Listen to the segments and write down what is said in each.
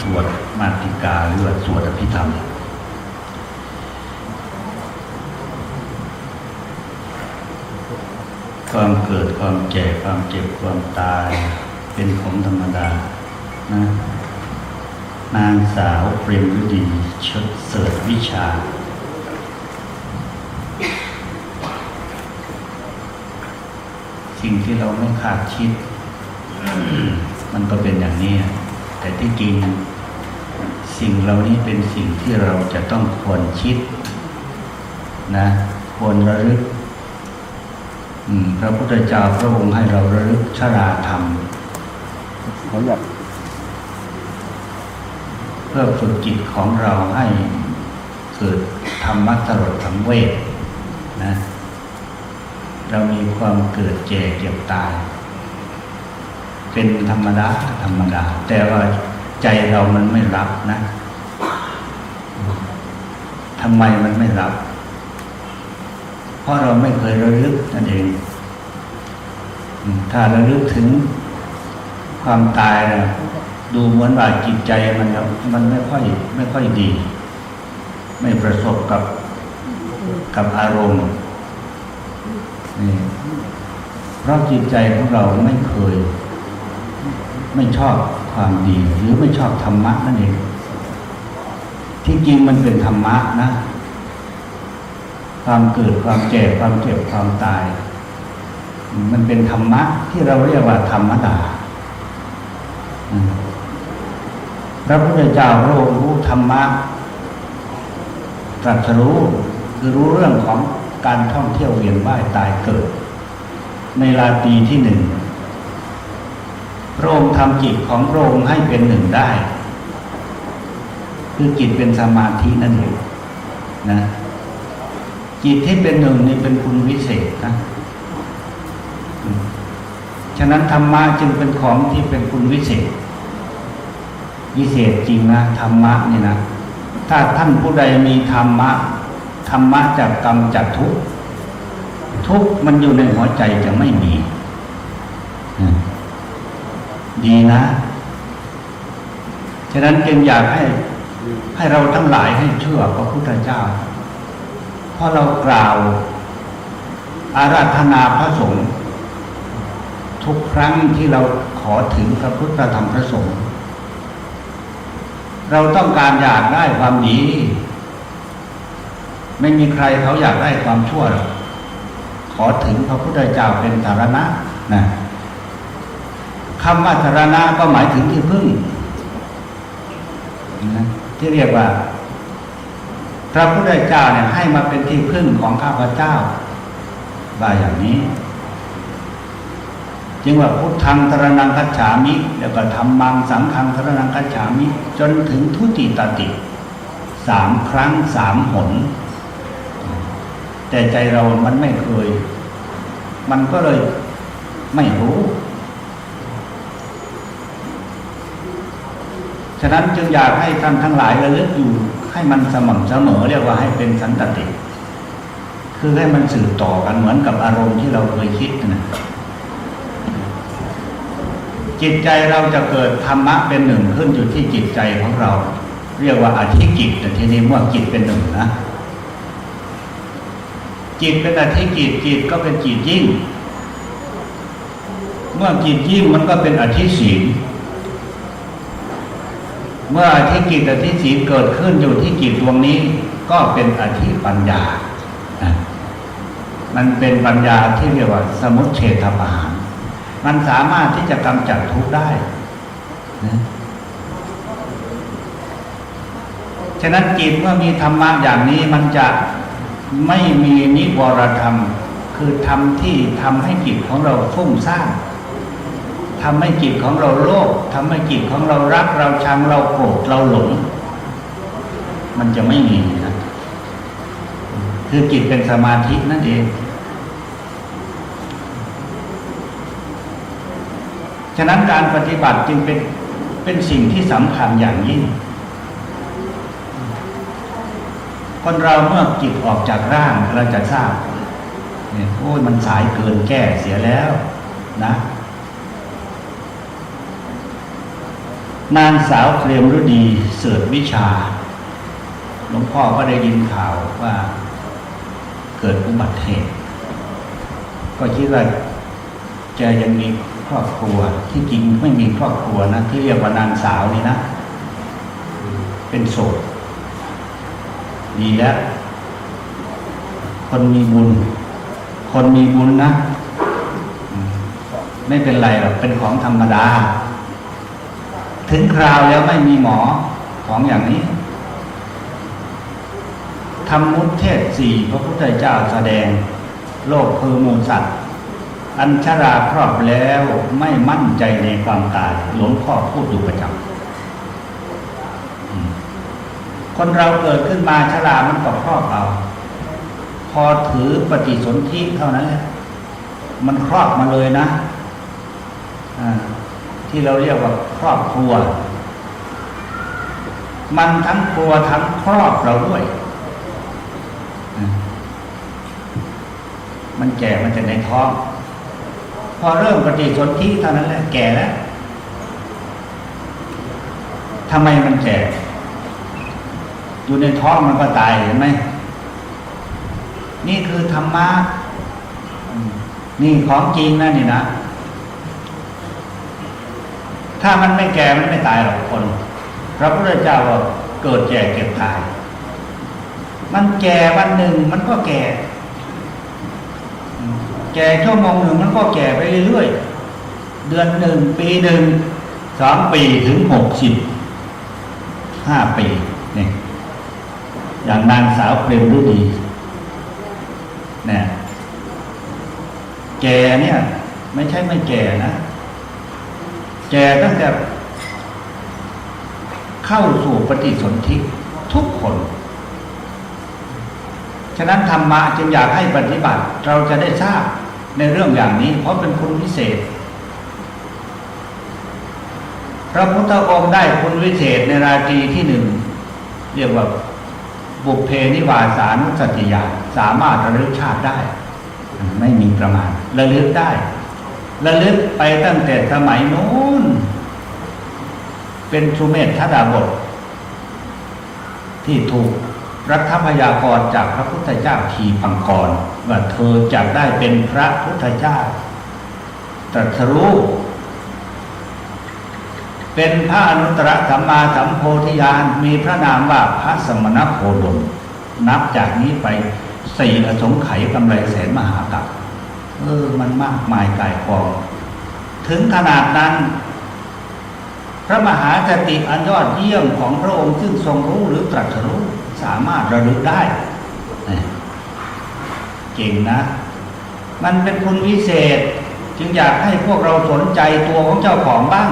สวดมาติกาหรือว่าสวดอภิธรรม ความเกิดความแก่ความเจ็บความตายเป็นของธรรมดานะนางสาวเปรมฤดีเชิดเสริฐวิชา สิ่งที่เราไม่คาดคิด มันก็เป็นอย่างนี้ แต่ที่จริง สิ่งเหล่านี้เป็นสิ่งที่เราจะต้องควรคิดนะควรระลึกพระพุทธเจ้าพระองค์ให้เราระลึกชราธรรมเพื่อฝึกจิตของเราให้เกิดธรรมะสลดสังเวชนะเรามีความเกิดแก่เจ็บตาย เป็นธรรมดาธรรมดา แต่ว่า ใจเรามันไม่รับนะทำไมมันไม่รับ เพราะเราไม่เคยระลึกนั่นเอง ถ้าระลึกถึงความตายนะดูเหมือนว่าจิตใจมันมันไม่ค่อย ไม่ค่อยดี ไม่ประสบกับกับอารมณ์นี่เพราะจิตใจของเราไม่เคย ไม่ชอบความดี หรือไม่ชอบธรรมะนั่นเองที่จริงมันเป็นธรรมะนะ ความเกิดความแก่ความเจ็บความตาย มันเป็นธรรมะที่เราเรียกว่าธรรมดาพระพุทธเจ้าพระองค์รู้ธรรมะตรัสรู้คือรู้เรื่องของการท่องเที่ยวเวียนว่ายตายเกิด ในราตรีที่หนึ่ง พระองค์ทำจิตของพระองค์ให้เป็นหนึ่งได้ คือจิตเป็นสมาธินั่นเองนะจิตที่เป็นหนึ่งนี่เป็นคุณวิเศษนะฉะนั้นธรรมะจึงเป็นของที่เป็นคุณวิเศษ วิเศษจริงนะธรรมะนี่นะถ้าท่านผู้ใดมีธรรมะธรรมะจากกรรมจากทุกทุกมันอยู่ในหัวใจจะไม่มี ดีนะ ฉะนั้นจึงอยากให้ให้เราทั้งหลายให้เชื่อพระพุทธเจ้า เพราะเรากล่าว อาราธนาพระสงฆ์ทุกครั้งที่เราขอถึงพระพุทธธรรมพระสงฆ์เราต้องการอยากได้ความดี ไม่มีใครเขาอยากได้ความชั่วหรอกขอถึงพระพุทธเจ้าเป็นสารณะนะ คำว่าสารณะก็หมายถึงที่พึ่งนะที่เรียกว่า พระพุทธเจ้าเนี่ยให้มาเป็นที่พึ่งของข้าพเจ้าว่าอย่างนี้ จึงว่าพุทธังตรนังคัจฉามิ แล้วก็ธรรมังสังฆังตรนังคัจฉามิ จนถึงทุติตติสามครั้งสามหน แต่ใจเรามันไม่เคย มันก็เลยไม่รู้ ฉะนั้นจึงอยากให้ท่านทั้งหลายระลึกอยู่ให้มันสม่ำเสมอเรียกว่าให้เป็นสันตติ คือให้มันสืบต่อกันเหมือนกับอารมณ์ที่เราเคยคิดนะจิตใจเราจะเกิดธรรมะเป็นหนึ่งขึ้นอยู่ที่จิตใจของเรา เรียกว่าอธิกิจแต่ทีนี้เมื่อจิตเป็นหนึ่งนะจิตเป็นอธิกิจจิตก็เป็นจิตยิ่ง เมื่อจิตยิ่งมันก็เป็นอธิศีล เมื่ออธิกิจอธิศีเกิดขึ้นอยู่ที่จิตดวงนี้ ก็เป็นอธิปัญญา มันเป็นปัญญาที่เรียกว่า สมุทเฉทปหารมันสามารถที่จะกำจัดทุกข์ได้นะฉะนั้นจิตเมื่อมีธรรมะอย่างนี้มันจะไม่มีนิวรธรรม คือธรรมที่ทำให้จิตของเราฟุ้งซ่าน ทำให้จิตของเราโลภทำให้จิตของเรารักเราชังเราโกรธเราหลง มันจะไม่มีนะคือจิตเป็นสมาธินั่นเอง ฉะนั้นการปฏิบัติจึงเป็นเป็นสิ่งที่สำคัญอย่างยิ่ง คนเราเมื่อจิตออกจากร่างเราจะทราบเนี่ยโอ้ยมันสายเกินแก้เสียแล้วนะ นางสาวเปรมฤดีเสิร์ชวิชา หลวงพ่อก็ได้ยินข่าวว่าเกิดอุบัติเหตุก็คิดว่าแกยังมีครอบครัวที่จริงไม่มีครอบครัวนะที่เรียกว่านางสาวนี่นะ เป็นโสดดีแล้ว คนมีบุญ คนมีบุญนะ ไม่เป็นไรหรอกเป็นของธรรมดา ถึงคราวแล้วไม่มีหมอของอย่างนี้ธรรมมุตเทศสี่พระพุทธเจ้าแสดง โลกคือมูสัตว์ อัญชราครอบแล้วไม่มั่นใจในความตายหลวงพ่อพูดอยู่ประจำคนเราเกิดขึ้นมาชรามันก็ครอบเอาพอถือปฏิสนธิเท่านั้นแหละมันครอบมาเลยนะอ่า ที่เราเรียกว่าครอบครัว มันทั้งครัวทั้งครอบเราด้วย มันแก่มันจะในท้อง พอเริ่มปฏิสนธิเท่านั้นแหละแก่แล้วทำไมมันแก่อยู่ในท้องมันก็ตายเห็นไหมนี่คือธรรมะนี่ของจริงนะนี่นะ ถ้ามันไม่แก่มันไม่ตายหรอกคน พระพุทธเจ้าว่าเกิดแก่เก็บตาย มันแก่วันหนึ่งมันก็แก่ แก่ชั่วโมงหนึ่งมันก็แก่ไปเรื่อยๆ เดือนหนึ่งปีหนึ่งสองปีถึงหกสิบห้าปีนี่อย่างนางสาวเปรมฤดีเนี่ยแก่เนี่ย ไม่ใช่ไม่แก่นะ แก่ตั้งแต่เข้าสู่ปฏิสนธิทุกคน ฉะนั้นธรรมะจึงอยากให้ปฏิบัติ เราจะได้ทราบในเรื่องอย่างนี้ เพราะเป็นคุณวิเศษ พระพุทธองค์ได้คุณวิเศษในราตรีที่หนึ่งเรียกว่าบุพเพนิวาสานุสติญาสามารถระลึกชาติได้ ไม่มีประมาณระลึกได้ ระลึกไปตั้งแต่สมัยโน้น เป็นสุเมธทดาบท ที่ถูกรัฐพยากรจากพระพุทธเจ้าทีปังกรว่าเธอจะได้เป็นพระพุทธเจ้าตรัสรู้เป็นพระอนุตตรสัมมาสัมโพธิญาณมีพระนามว่าพระสมณโคดม นับจากนี้ไปสี่อสงไขยกำไรแสนมหากัป เออ มันมากมายกายกอง ถึงขนาดนั้น พระมหาสติอันยอดเยี่ยมของพระองค์ซึ่งทรงรู้หรือตรัสรู้สามารถระลึกได้ เก่งนะ มันเป็นคุณวิเศษ จึงอยากให้พวกเราสนใจตัวของเจ้าของบ้าง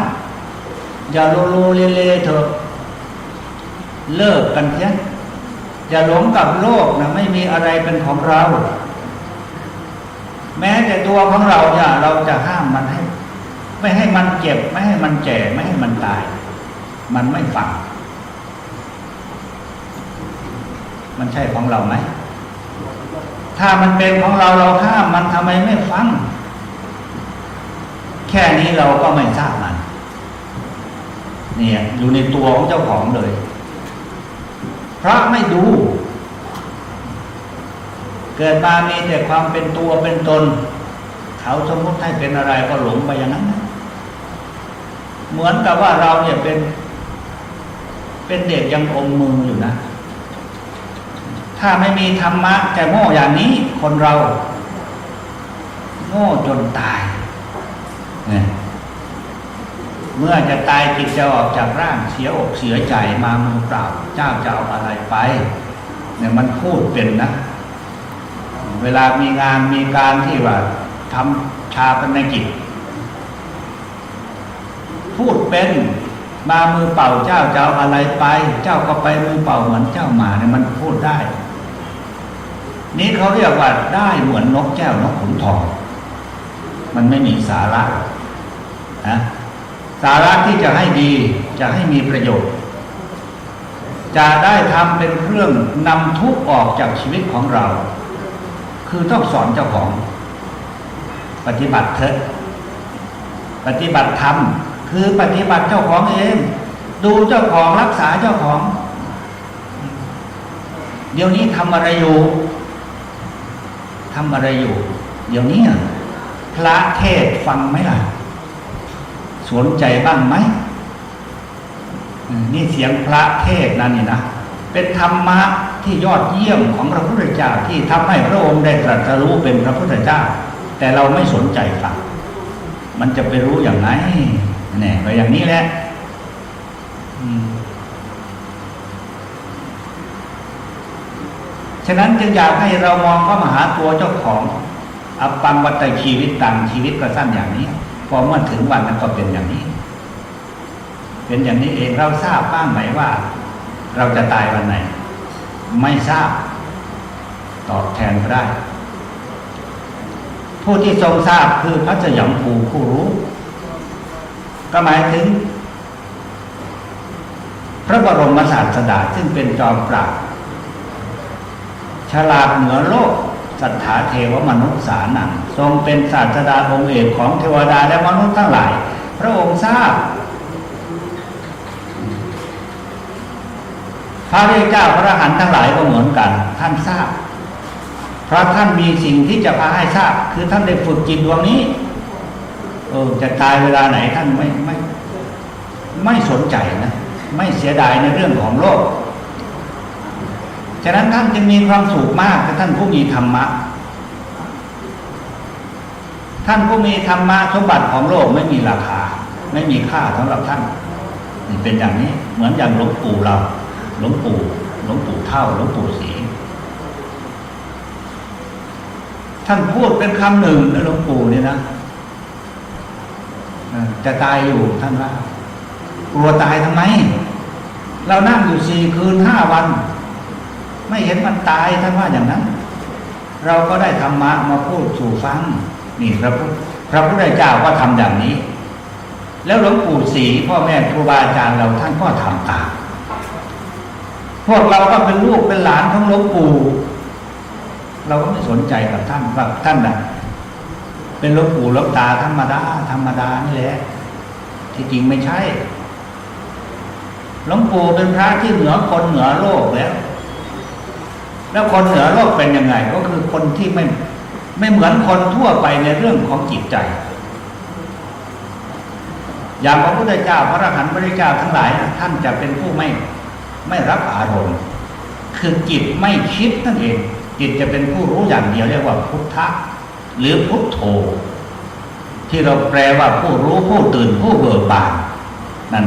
อย่าโลโลเลเลเถอะ เลิกกันเถอะอย่าหลงกับโลกนะไม่มีอะไรเป็นของเรา แม้แต่ตัวของเราเนี่ยเราจะห้ามมันให้ ไม่ให้มันเจ็บ ไม่ให้มันแก่ไม่ให้มันตาย มันไม่ฟังมันใช่ของเราไหมถ้ามันเป็นของเราเราห้ามมันทำไมไม่ฟัง แค่นี้เราก็ไม่ทราบมัน เนี่ย อยู่ในตัวของเจ้าของเลยเพราะไม่ดู เกิดมามีแต่ความเป็นตัวเป็นตน เขาสมมติให้เป็นอะไรก็หลงไปอย่างนั้น เหมือนกับว่าเราเนี่ยเป็น เป็นเด็กยังอมมืออยู่นะ ถ้าไม่มีธรรมะจะโง่อย่างนี้คนเรา โง่จนตายเนี่ยเมื่อจะตายจิตจะออกจากร่างเสียอกเสียใจมามือเปล่า เจ้าจะเอาอะไรไปเนี่ยมันพูดเป็นนะ เวลามีงานมีการที่ว่าทำชาปนกิจ พูดเป็นมามือเปล่าเจ้าเจะเอาอะไรไป เจ้าก็ไปมือเปล่าเหมือนเจ้ามาเนี่ยมันพูดได้ นี่เขาเรียกว่าได้เหมือนนกแก้วนกขุนทอง มันไม่มีสาระนะสาระที่จะให้ดีจะให้มีประโยชน์ จะได้ทำเป็นเครื่องนำทุกข์ออกจากชีวิตของเรา คือต้องสอนเจ้าของ ปฏิบัติเถอะปฏิบัติธรรมคือปฏิบัติเจ้าของเอง ดูเจ้าของรักษาเจ้าของ เดี๋ยวนี้ทำอะไรอยู่ทำอะไรอยู่ เดี๋ยวนี้พระเทศฟังไหมล่ะ สนใจบ้างไหมนี่เสียงพระเทศนั่นนี่นะเป็นธรรมะ ที่ยอดเยี่ยมของพระพุทธเจ้าที่ทำให้พระองค์ได้ตรัสรู้เป็นพระพุทธเจ้า แต่เราไม่สนใจฟังมันจะไปรู้อย่างไรเนี่ยก็อย่างนี้แหละฉะนั้นจึงอยากให้เรามองเข้ามาหาตัวเจ้าของอัปปังวัตชีวิตตังชีวิตก็สั้นอย่างนี้ พอเมื่อถึงวันนั้นก็เป็นอย่างนี้ เป็นอย่างนี้เองเราทราบบ้างไหมว่า เราจะตายวันไหน ไม่ทราบ ตอบแทนก็ได้ ผู้ที่ทรงทราบคือพระสยามภูผู้รู้ ก็หมายถึง พระบรมศาสดาซึ่งเป็นจอมปราบฉลาดเหนือโลกสัทธาเทวมนุษย์สานังทรงเป็นศาสดาองค์เอกของเทวดาและมนุษย์ทั้งหลาย พระองค์ทราบ พระริยเจ้าพระอรหันต์ทั้งหลายก็เหมือนกัน ท่านทราบ เพราะท่านมีสิ่งที่จะพาให้ทราบ คือท่านได้ฝึกจิตดวงนี้ เออจะตายเวลาไหนท่านไม่ไม่ ไม่สนใจนะ ไม่เสียดายในเรื่องของโลก ฉะนั้นท่านจึงมีความสุขมากท่านผู้มีธรรมะ ท่านผู้มีธรรมะสมบัติของโลกไม่มีราคา ไม่มีค่าสำหรับท่าน เป็นอย่างนี้ เหมือนอย่างหลวงปู่เรา หลวงปู่หลวงปู่เท่าหลวงปู่ศรีท่านพูดเป็นคำหนึ่งนะหลวงปู่เนี่ยนะจะตายอยู่ท่านว่ากลัวตายทำไม เรานั่งอยู่สี่คืนห้าวัน ไม่เห็นมันตายท่านว่าอย่างนั้น เราก็ได้ธรรมะมาพูดสู่ฟังนี่พระพุทธพระพุทธเจ้าก็ทำอย่างนี้ แล้วหลวงปู่ศรีพ่อแม่ครูบาอาจารย์เราท่านก็ทำตาม พวกเราก็เป็นลูกเป็นหลานของหลวงปู่ เราก็ไม่สนใจกับท่านว่าท่านน่ะเป็นหลวงปู่หลวงตาธรรมดาธรรมดานี่แหละ ที่จริงไม่ใช่หลวงปู่เป็นพระที่เหนือคนเหนือโลกแล้ว แล้วคนเหนือโลกเป็นยังไง ก็คือคนที่ไม่ไม่เหมือนคนทั่วไปในเรื่องของจิตใจ อย่างพระพุทธเจ้าพระอรหันต์พระเจ้าทั้งหลาย ท่านจะเป็นผู้ไม่ ไม่รับอารมณ์ คือจิตไม่คิดนั่นเอง จิตจะเป็นผู้รู้อย่างเดียวเรียกว่าพุทธะหรือพุทโธ ที่เราแปลว่าผู้รู้ผู้ตื่นผู้เบิกบานนั่น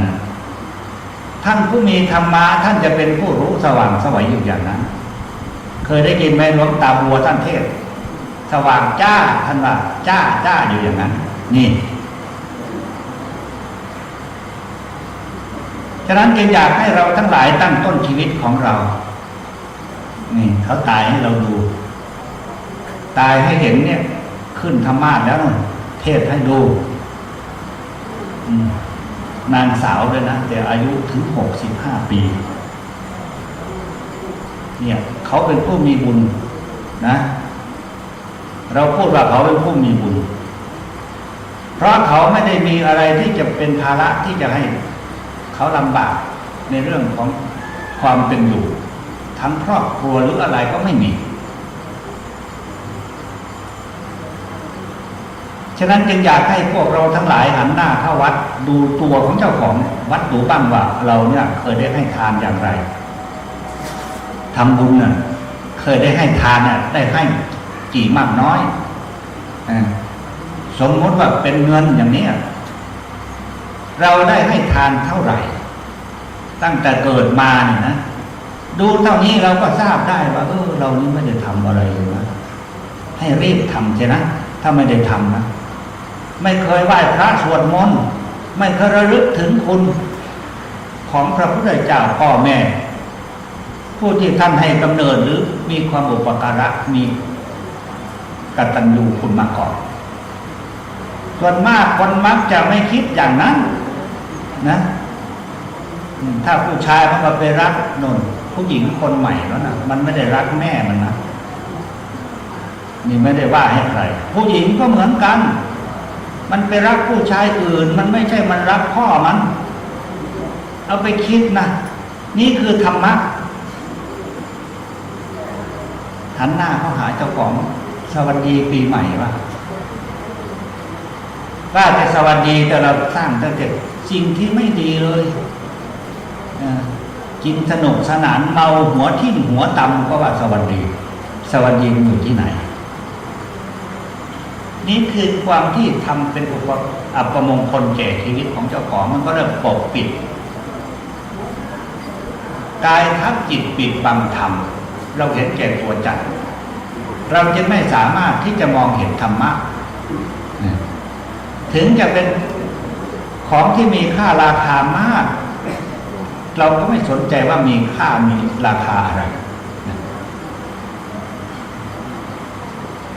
ท่านผู้มีธรรมะท่านจะเป็นผู้รู้สว่างสวัยอยู่อย่างนั้น เคยได้ยินไหมหลวงตาบัวท่านเทศ สว่างจ้าท่านว่าจ้าจ้าอยู่อย่างนั้น นี่ ฉะนั้นจึงอยากให้เราทั้งหลายตั้งต้นชีวิตของเรา นี่เขาตายให้เราดู ตายให้เห็นเนี่ย ขึ้นธรรมาสแล้วนเทศให้ดูนางสาวเลยนะ แต่อายุถึงหกสิบห้าปี เนี่ย เขาเป็นผู้มีบุญนะ เราพูดว่าเขาเป็นผู้มีบุญ เพราะเขาไม่ได้มีอะไรที่จะเป็นภาระที่จะให้ เขาลำบากในเรื่องของความเป็นอยู่ ทั้งครอบครัวหรืออะไรก็ไม่มี ฉะนั้นจึงอยากให้พวกเราทั้งหลายหันหน้าเข้าวัดดูตัวของเจ้าของวัดดูบ้างว่าเราเนี่ยเคยได้ให้ทานอย่างไรทำบุญน่ะเคยได้ให้ทานน่ะได้ให้กี่มากน้อยอสมมติว่าเป็นเงินอย่างนี้ เราได้ให้ทานเท่าไหร่ ตั้งแต่เกิดมาเนี่ยนะดูเท่านี้เราก็ทราบได้ว่าเออเรานี่ไม่ได้ทำอะไรเลยนะให้รีบทำใช่นะ ถ้าไม่ได้ทำนะไม่เคยไหว้พระสวดมนต์ไม่เคยระลึกถึงคุณของพระพุทธเจ้าพ่อแม่ ผู้ที่ท่านให้กำเนิดหรือมีความอุปการะมีกตัญญูคุณมาก่อนส่วนมากคนมักจะไม่คิดอย่างนั้น นะถ้าผู้ชายมันก็ไปรักนนผู้หญิงคนใหม่แล้วนะมันไม่ได้รักแม่มันนะนี่ไม่ได้ว่าให้ใคร ผู้หญิงก็เหมือนกัน มันไปรักผู้ชายอื่น มันไม่ใช่มันรักพ่อมัน เอาไปคิดนะนี่คือธรรมะหันหน้าเข้าหาเจ้าของสวัสดีปีใหม่วะ ว่าจะสวัสดีแต่เราสร้างตั้งแต่สิ่งที่ไม่ดีเลยกินสนุกสนานเมาหัวทิ่มหัวตำก็ว่าสวัสดี สวัสดีมันอยู่ที่ไหน นี่คือความที่ทำเป็นอุปอัปมงคลแก่ชีวิตของเจ้าของมันก็เริ่มปกปิดกายทับจิตปิดบังธรรม เราเห็นแก่ตัวจัดเราจึงไม่สามารถที่จะมองเห็นธรรมะ ถึงจะเป็นของที่มีค่าราคามาก เราก็ไม่สนใจว่ามีค่ามีราคาอะไร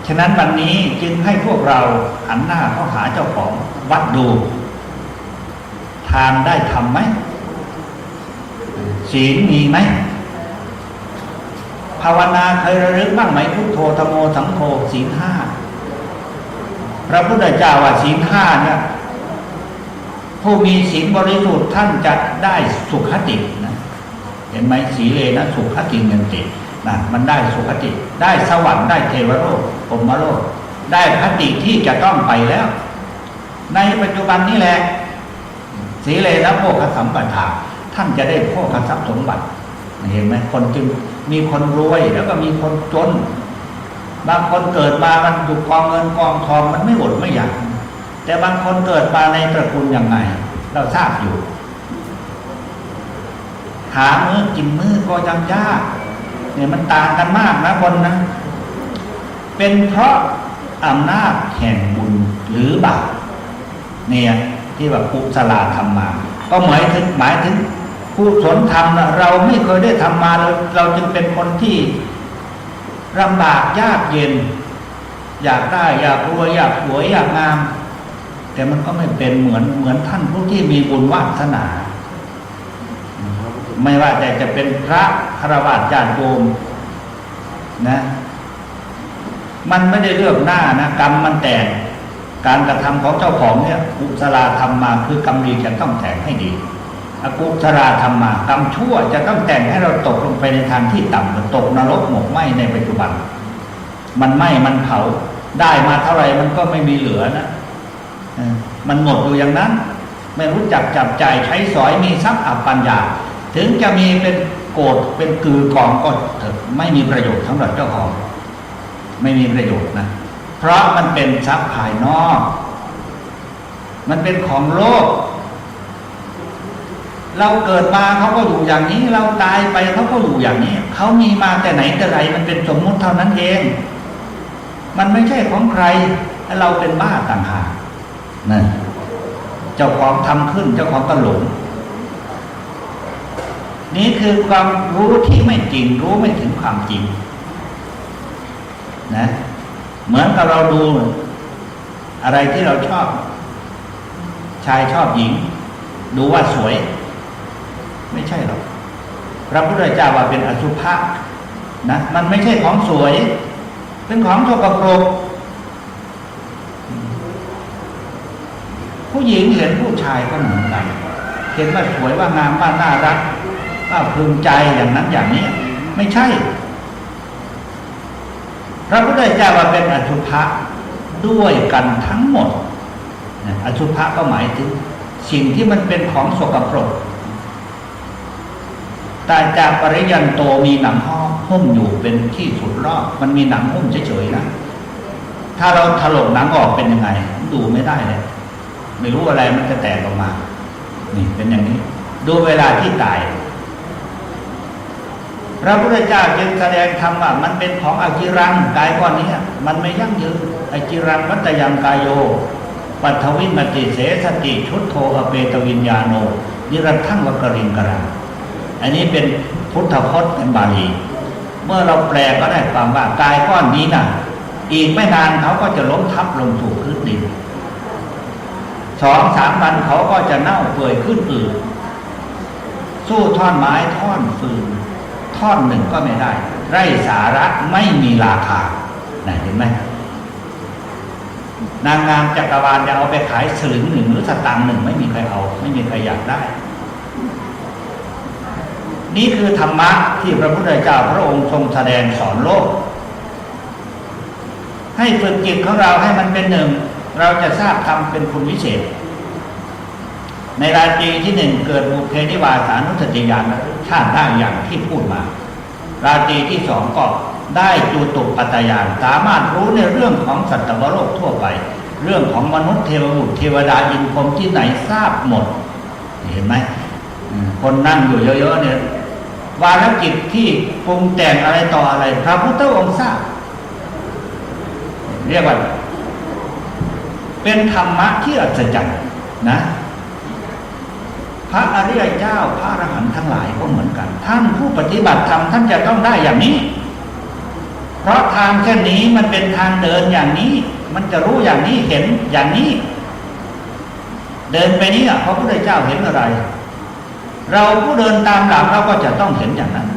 ฉะนั้นวันนี้จึงให้พวกเราหันหน้าเข้าหาเจ้าของวัดดู ทานได้ทำไหมศีลมีไหมภาวนาเคยระลึกบ้างไหมพุทโธธรรมโมสังโฆศีลห้า พระพุทธเจ้าว่าศีลห้าเนี่ยผู้มีศีลบริสุทธิ์ท่านจะได้สุขตินะเห็นไหมสีเลนะสุขติเงินตินะมันได้สุขติ ได้สวรรค์ได้เทวโลกพรมโลก ได้คติที่จะต้องไปแล้ว ในปัจจุบันนี้แหละสีเลนะโภคสัมปทาท่านจะได้โภคทรัพย์สมบัติเห็นไหมคนจึงมีคนรวยแล้วก็มีคนจน บางคนเกิดมามันถูกกองเงินกองทองมันไม่หมดไม่อยากแต่บางคนเกิดมาในตระกูลยังไงเราทราบอยู่ หามือกินมือก็ยังยากเนี่ยมันต่างกันมากนะคนนะ เป็นเพราะอำนาจแห่งบุญหรือบาปเนี่ยที่ว่ากุศลธรรมา ก็หมายถึงหมายถึงผู้สนธรรมนะเราไม่เคยได้ทำมาเราเราจึงเป็นคนที่ ลำบากยากเย็น อยากได้อยากรวยอยากสวยอยากงาม แต่มันก็ไม่เป็นเหมือนเหมือนท่านผู้ที่มีบุญวาสนา ไม่ว่าแต่จะเป็นพระคารวะญาติโยมนะ มันไม่ได้เลือกหน้านะกรรมมันแต่งการกระทำของเจ้าของเนี่ยกุศลธรรมมาคือกรรมดีจะต้องแต่งให้ดี อกุศลธรรมมากรรมชั่วจะต้องแต่งให้เราตกลงไปในทางที่ต่ำตกนรกหมกไหมในปัจจุบัน มันไหมมันเผาได้มาเท่าไหร่มันก็ไม่มีเหลือนะมันหมดอยู่อย่างนั้น ไม่รู้จักจับใจายใช้สอยมีทรัพย์อับปัญญา ถึงจะมีเป็นโกดเป็นกือกองก็เถอะไม่มีประโยชน์สำหรับเจ้าของ ไม่มีประโยชน์นะ เพราะมันเป็นทรัพย์ภายนอก มันเป็นของโลก เราเกิดมาเขาก็อยู่อย่างนี้ เราตายไปเขาก็อยู่อย่างนี้เขามีมาแต่ไหนแต่ไรมันเป็นสมมุติเท่านั้นเอง มันไม่ใช่ของใครเราเป็นบ้าต่างหากนั่นเจ้าของทำขึ้นเจ้าของก็หลงนี่คือความรู้ที่ไม่จริง รู้ไม่ถึงความจริง นะ เหมือนกับเราดู อะไรที่เราชอบ ชายชอบหญิง ดูว่าสวย ไม่ใช่หรอกพระพุทธเจ้าว่าเป็นอสุภะนะมันไม่ใช่ของสวย เป็นของโสกโปรกผู้หญิงเห็นผู้ชายก็เหมือนกันเห็นว่าสวยว่างามว่าน่ารักว่าพึงใจอย่างนั้นอย่างนี้ ไม่ใช่ พระพุทธเจ้าว่าเป็นอสุภะด้วยกันทั้งหมดอสุภะก็หมายถึง สิ่งที่มันเป็นของสกปรก แต่จากปริยันโตมีหนังห้อหุ้มอยู่เป็นที่สุดรอบ มันมีหนังหุ้มเฉยๆนะถ้าเราถลกหนังออกเป็นยังไง ดูไม่ได้เลย ไม่รู้อะไรมันจะแตกออกมา นี่เป็นอย่างนี้ ดูเวลาที่ตาย พระพุทธเจ้าจึงแสดงธรรมว่ามันเป็นของอจิรังกายก้อนนี้มันไม่ยั่งยืนอจิรังวัตยังกายโยปัทวิมติเสสติชุดโทอเปตวิญญาโนนิรันทั้งวกริงกรัง อันนี้เป็นพุทธพจน์เป็นบาลีเมื่อเราแปลก็ได้ความว่ากายก้อนนี้นะ่ะ อีกไม่นานเขาก็จะล้มทับลงสู่พื้นดินสองสามวันเขาก็จะเน่าเปื่อยขึ้นอืดสู้ท่อนไม้ท่อนฟืน ท่อนหนึ่งก็ไม่ได้ ไร้สาระไม่มีราคานะเห็นไหมนางงามจักรวาลจะเอาไปขายสลึงหนึ่งหรือสตางค์หนึ่งไม่มีใครเอา ไม่มีใครอยากได้ นี่คือธรรมะที่พระพุทธเจ้าพระองค์ทรงแสดงสอนโลก ให้ฝึกจิตของเราให้มันเป็นหนึ่ง เราจะทราบธรรมเป็นคุณวิเศษ ในราตรีที่หนึ่งเกิดบุเพนิวาสานุสติญาณชาติได้อย่างที่พูดมา ราตรีที่สองก็ได้จูตุปัตยานสามารถรู้ในเรื่องของสัตว์โลกทั่วไป เรื่องของมนุษย์เทวบุตรเทวดาอินพรมที่ไหนทราบหมด เห็นไหมคนนั่งอยู่เยอะๆเนี่ย วาระจิตที่ปรุงแต่งอะไรต่ออะไร พระพุทธองค์ทราบเรียกว่าเป็นธรรมะที่อัศจรรย์นะ พระอริยเจ้าพระอรหันต์ทั้งหลายก็เหมือนกัน ท่านผู้ปฏิบัติธรรมท่านจะต้องได้อย่างนี้ เพราะทางเช่นนี้มันเป็นทางเดินอย่างนี้ มันจะรู้อย่างนี้เห็นอย่างนี้ เดินไปนี้อะพระพุทธเจ้าเห็นอะไร เราผู้เดินตามหลังเราก็จะต้องเห็นอย่างนั้น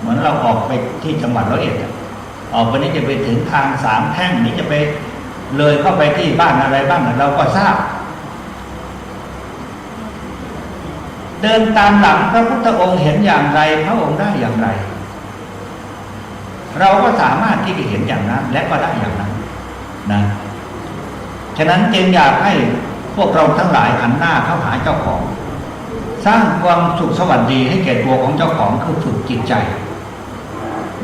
เหมือนเราออกไปที่จังหวัดร้อยเอ็ดออกไปนี้จะไปถึงทางสามแพ่งนี้จะไปเลยเข้าไปที่บ้านอะไรบ้างเราก็ทราบ เดินตามหลังพระพุทธองค์เห็นอย่างไร พระองค์ได้อย่างไร เราก็สามารถที่จะเห็นอย่างนั้น และก็ได้อย่างนั้นนะฉะนั้นจึงอยากให้พวกเราทั้งหลายหันหน้าเข้าหาเจ้าของ สร้างความสุขสวัสดีให้แก่ตัวของเจ้าของคือฝึกจิตใจ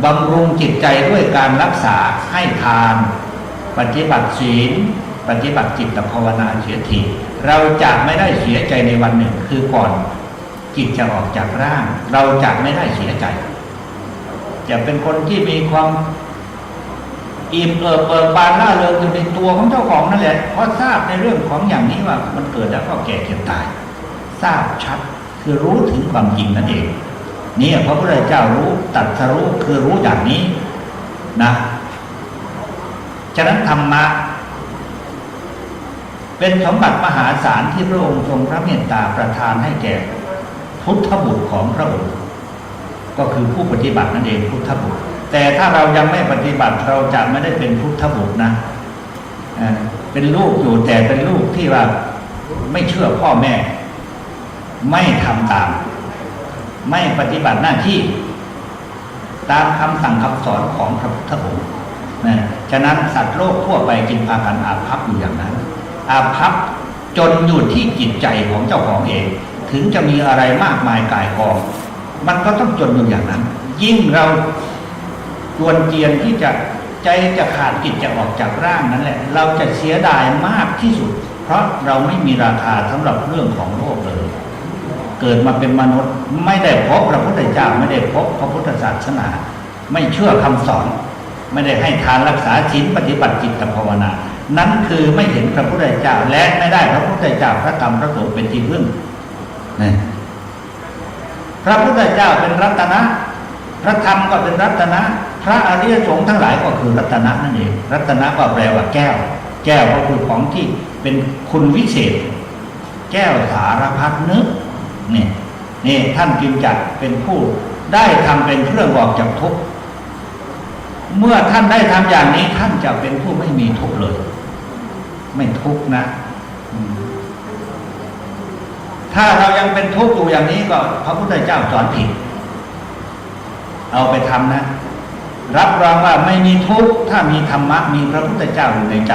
บำรุงจิตใจด้วยการรักษาให้ทาน ปฏิบัติศีล ปฏิบัติจิตภาวนาเสียทีเราจะไม่ได้เสียใจในวันหนึ่งคือก่อนจิตจะออกจากร่าง เราจะไม่ได้เสียใจ จะเป็นคนที่มีความอิ่มเอิบเบิกบานล่าเริงอยู่ในตัวของเจ้าของนั่นแหละเพราะทราบในเรื่องของอย่างนี้ว่ามันเกิดแล้วก็แก่เก็บตาย ทราบชัดคือรู้ถึงความจริงนั่นเองนี่พระพุทธเจ้ารู้ตรัสรู้คือรู้อย่างนี้นะฉะนั้นธรรมะเป็นสมบัติมหาศาลที่พระองค์ทรงพระเมตตาประทานให้แก่พุทธบุตรของพระองค์ ก็คือผู้ปฏิบัตินั่นเองพุทธบุตร แต่ถ้าเรายังไม่ปฏิบัติเราจะไม่ได้เป็นพุทธบุตรนะเป็นลูกอยู่แต่เป็นลูกที่ว่าไม่เชื่อพ่อแม่ ไม่ทำตาม ไม่ปฏิบัติหน้าที่ ตามคำสั่งคำสอนของพระพุทธองค์นะฉะนั้นสัตว์โลกทั่วไปจึงพากันอาภัพอยู่อย่างนั้น อาภัพจนอยู่ที่จิตใจของเจ้าของเอง ถึงจะมีอะไรมากมายกายกอง มันก็ต้องจนอยู่อย่างนั้น ยิ่งเราจวนเจียนที่จะใจจะขาดจิตจะออกจากร่างนั้นแหละ เราจะเสียดายมากที่สุด เพราะเราไม่มีราคาสำหรับเรื่องของโลกเลย เกิดมาเป็นมนุษย์ไม่ได้พบพระพุทธเจ้าไม่ได้พบพระพุทธศาสนา ไม่เชื่อคำสอน ไม่ได้ให้ทานรักษาศีลปฏิบัติจิตภาวนา นั้นคือไม่เห็นพระพุทธเจ้าและไม่ได้พระพุทธเจ้าพระธรรมพระสงฆ์เป็นที่พึ่งนี่พระพุทธเจ้าเป็นรัตนะ พระธรรมก็เป็นรัตนะ พระอริยสงฆ์ทั้งหลายก็คือรัตนะนั่นเอง รัตนะก็แปลว่าแก้ว แก้วก็คือของที่เป็นคุณวิเศษ แก้วสารพัดนึก นี่นี่ท่านจึงจัดเป็นผู้ได้ทำเป็นเครื่องออกจากทุกข์เมื่อท่านได้ทำอย่างนี้ท่านจะเป็นผู้ไม่มีทุกข์เลย ไม่ทุกข์นะถ้าเรายังเป็นทุกข์อยู่อย่างนี้ก็พระพุทธเจ้าสอนผิด เอาไปทำนะ รับรองว่าไม่มีทุกข์ถ้ามีธรรมะมีพระพุทธเจ้าอยู่ในใจ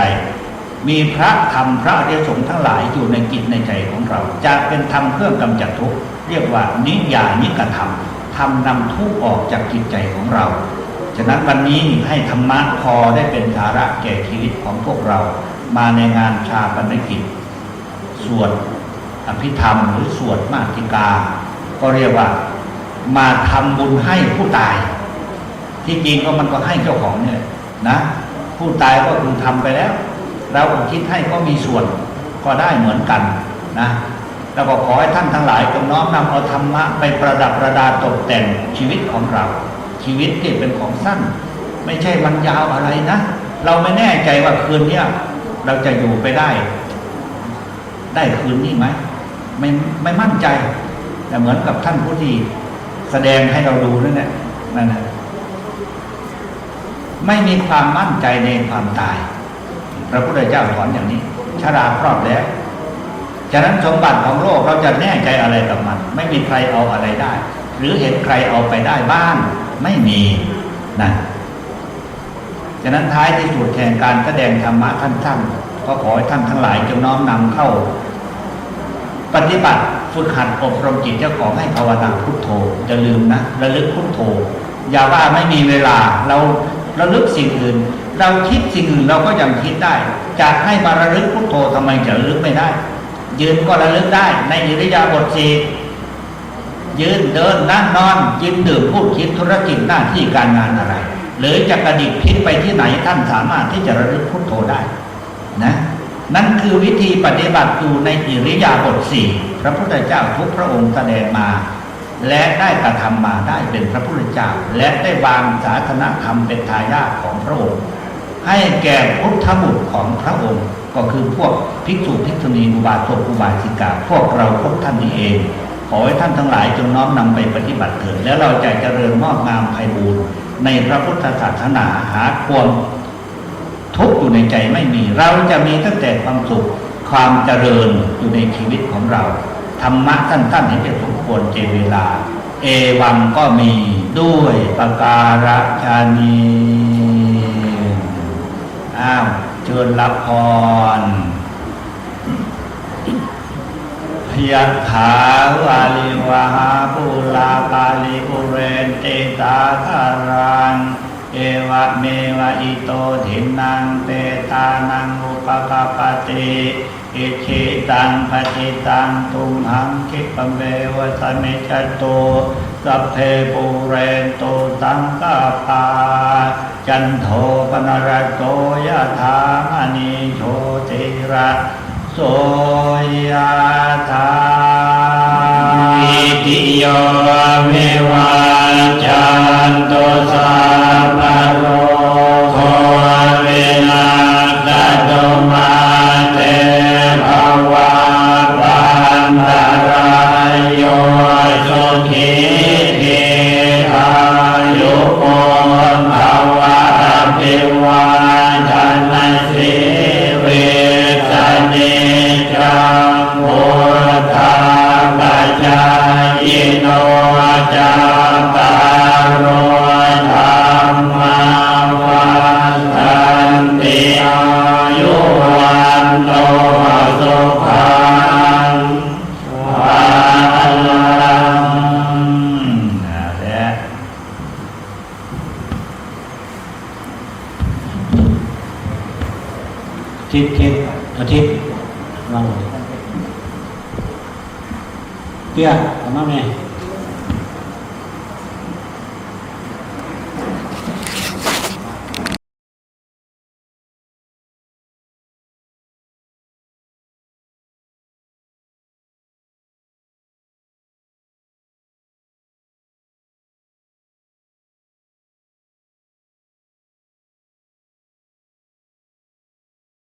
มีพระธรรมพระอริยสงฆ์ทั้งหลายอยู่ในจิตในใจของเราจะเป็นธรรมเครื่องกำจัดทุกข์เรียกว่านิยานิกธรรมทำนำทุกข์ออกจากจิตใจของเรา ฉะนั้นวันนี้ให้ธรรมะพอได้เป็นสาระแก่ชีวิตของพวกเรา มาในงานชาปนกิจ สวดอภิธรรมหรือสวดมาติกา ก็เรียกว่ามาทำบุญให้ผู้ตาย ที่จริงก็มันก็ให้เจ้าของเนี่ยนะ ผู้ตายก็คือทำไปแล้ว เราก็คิดให้ก็มีส่วนก็ได้เหมือนกันนะแล้วก็ขอให้ท่านทั้งหลายจงน้อมนำเอาธรรมะไปประดับประดาตกแต่งชีวิตของเรา ชีวิตที่เป็นของสั้น ไม่ใช่วันยาวอะไรนะ เราไม่แน่ใจว่าคืนเนี้ยเราจะอยู่ไปได้ ได้คืนนี้ไหมไม่ไม่มั่นใจ แต่เหมือนกับท่านผู้ที่แสดงให้เราดูนั่นแหละนั่นแหละไม่มีความมั่นใจในความตาย พระพุทธเจ้าสอนอย่างนี้ชราครอบแล้วฉะนั้นสมบัติของโลกเราจะแน่ใจอะไรกับมัน ไม่มีใครเอาอะไรได้ หรือเห็นใครเอาไปได้บ้างไม่มีนะฉะนั้นท้ายที่สุดแห่งการแสดงธรรมะท่านๆก็ขอให้ท่านทั้งหลายจงน้อมนำเข้า ปฏิบัติฝึกหัดอบรมจิตเจ้าของให้ภาวนาพุทโธอย่าลืมนะระลึกพุทโธอย่าว่าไม่มีเวลา เราระลึกสิ่งอื่น เราคิดสิ่งอื่นเราก็ยังคิดได้ จะให้มาระลึกพุทโธทำไมจะระลึกไม่ได้ ยืนก็ระลึกได้ ในอิริยาบถสี่ยืนเดินนั่งนอนกินดื่มพูดคิดธุรกิจหน้าที่การงานอะไร หรือจะกระดิกพิษไปที่ไหนท่านสามารถที่จะระลึกพุทโธได้นะนั่นคือวิธีปฏิบัติอยู่ในอิริยาบถสี่พระพุทธเจ้าทุกพระองค์แสดงมา และได้กระทำมาได้เป็นพระพุทธเจ้า และได้วางศาสนธรรมเป็นทายาทของพระองค์ ให้แก่พุทธบุตรของพระองค์ ก็คือพวกภิกษุภิกษุณีอุบาสกอุบาสิกาพวกเราพวกท่านนี้เอง ขอให้ท่านทั้งหลายจงน้อมนำไปปฏิบัติเถิดแล้วเราจะเจริญงอกงามไพบูรณ์ในพระพุทธศาสนาหาความทุกข์อยู่ในใจไม่มี เราจะมีตั้งแต่ความสุขความเจริญอยู่ในชีวิตของเราธรรมะสั้นๆเห็นเป็นสมควรเจเวลา เอวังก็มีด้วยประการชานี อ้าวเชิญรับพรพยะถาวาลิวาหาปุลาปาลิปุเรนเตตาคารังเอวะเมวะอิโตทินังเตตานังอุปกปติอิชิตังปฏิตังตุมหังคิปเมวะสเมจจโตสัพเพปุเรนโตตังกาปา จันโทปนรโตยะถามณีโชติระโสยะธาอิติโยวิวัจจันโตสัพพะโลกโควินาศตุมาเตภวะวันตรายโยสุขี อภิวาทนาสิเวสนิจังพุทธาปัจจายโนจัตตารโ